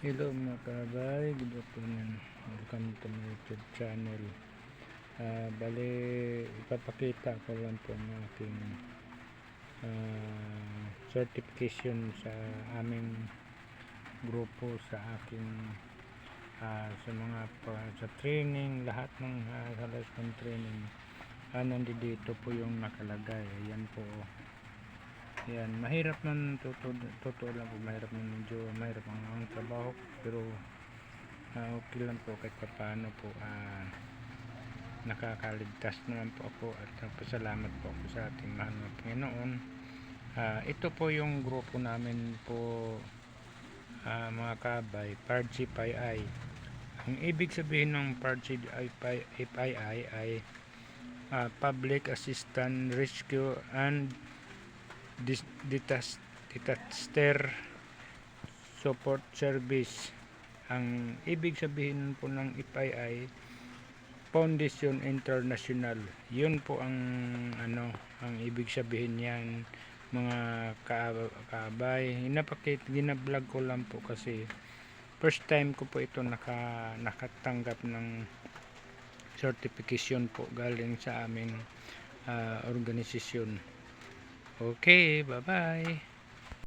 Hello mga kabay, good afternoon. Welcome to my YouTube channel. Ah, bali, ipapakita ko lang po ang aking ah, certification sa aming grupo sa aking ah, sa mga sa training, lahat ng uh, halos ng training. Ah, nandito po yung nakalagay. Ayan po. Yan, mahirap man totoo, totoo lang po, mahirap man medyo mahirap ang, ang trabaho pero ah, okay lang po kahit paano po ah, nakakaligtas naman po ako at nagpasalamat po ako sa ating mahal na Panginoon. Ah, ito po yung grupo namin po ah, mga kabay, PARGPII. Ang ibig sabihin ng PARGPII ay ah, Public Assistance Rescue and disaster support service. Ang ibig sabihin po ng IPI ay Foundation International. Yun po ang ano ang ibig sabihin niyan mga ka- kaabay. Napakit ginablog ko lang po kasi first time ko po ito naka, nakatanggap ng certification po galing sa aming ah, organisasyon Okay, bye-bye.